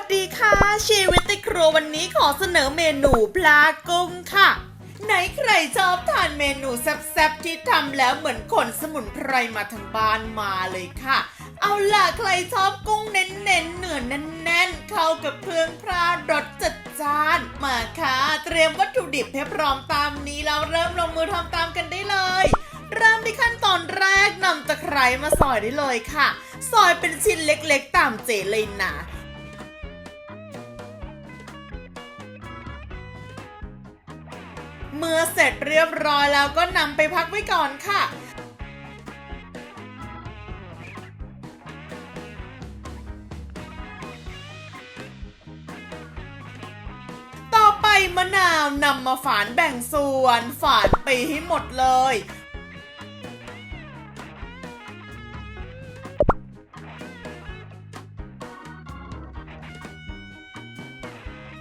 วัสดีค่ะ ชีวิตในครัววันนี้ขอเสนอเมนูปลากุ้งค่ะ ไหนใครชอบทานเมนูแซ่บๆที่ทำแล้วเหมือนขนสมุนไพรมาทางบ้านมาเลยค่ะ เอาล่ะใครชอบกุ้งเน้นๆเนื้อแน่นๆ เข้ากับเครื่องพรารสจัดจ้านมาค่ะ เตรียมวัตถุดิบให้พร้อมตามนี้แล้วเริ่มลงมือทำตามกันได้เลย เริ่มที่ขั้นตอนแรกนำตะไคร้มาซอยได้เลยค่ะ ซอยเป็นชิ้นเล็กๆ ตามเจเลยนะ เมื่อเสร็จเรียบร้อยแล้วก็นำไปพักไว้ก่อนค่ะต่อไปมะนาวนำมาฝานแบ่งส่วน ฝานไปให้หมดเลย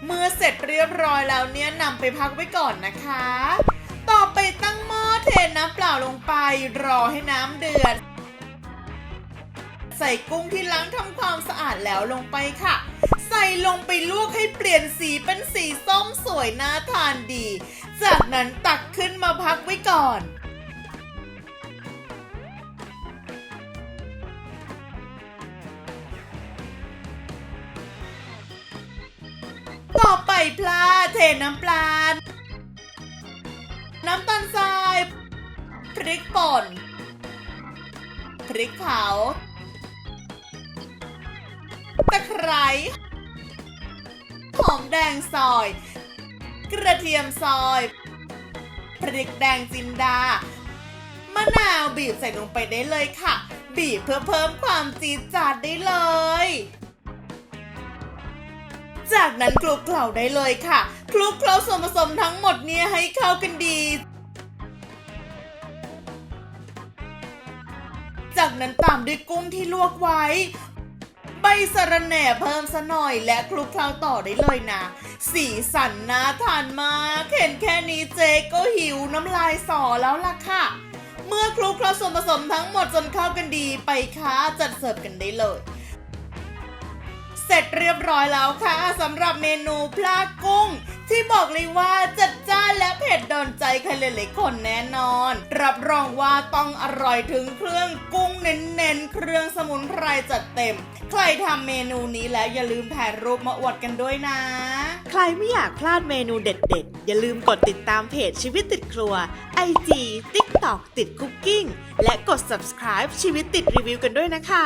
เมื่อเสร็จเรียบร้อยแล้วเนี่ยนำไปพักไว้ก่อนนะคะ ต่อไปตั้งหม้อเทน้ำเปล่าลงไป รอให้น้ำเดือด ใส่กุ้งที่ล้างทำความสะอาดแล้วลงไปค่ะ ใส่ลงไปลวกให้เปลี่ยนสีเป็นสีส้มสวยน่าทานดี จากนั้นตักขึ้นมาพักไว้ก่อน ต่อไปลาเทน้ำปลา น้ำตาลทราย พริกป่น พริกเผา ตะไคร้หอมแดงซอย กระเทียมซอย พริกแดงจินดา มะนาวบีบใส่ลงไปได้เลยค่ะ บีบเพื่อเพิ่มความจี๊ดจ๊าดได้เลย จากนั้นคลุกเคล้าได้เลยค่ะ คลุกเคล้าส่วนผสมทั้งหมดเนี่ยให้เข้ากันดี จากนั้นตามด้วยกุ้งที่ลวกไว้ ใบสะระแหน่เพิ่มซะหน่อยและคลุกเคล้าต่อได้เลยนะ สีสันน่าทานมากเห็นแค่นี้เจ๊ก็หิวน้ำลายสอแล้วล่ะค่ะ เมื่อคลุกเคล้าส่วนผสมทั้งหมดจนเข้ากันดีไปค่ะจัดเสิร์ฟกันได้เลย เสร็จเรียบร้อยแล้วค่ะสำหรับเมนูปลากุ้ง ที่บอกเลยว่าจัดจ้านและเผ็ดโดนใจใครหลายๆคนแน่นอน รับรองว่าต้องอร่อยถึงเครื่องกุ้งเน้นๆ เครื่องสมุนไพรจัดเต็ม ใครทำเมนูนี้แล้วอย่าลืมถ่ายรูปมาอวดกันด้วยนะ ใครไม่อยากพลาดเมนูเด็ดๆ อย่าลืมกดติดตามเพจชีวิตติดครัว IG TikTok ติดคุกกิ้งและกด subscribe ชีวิตติดรีวิวกันด้วยนะคะ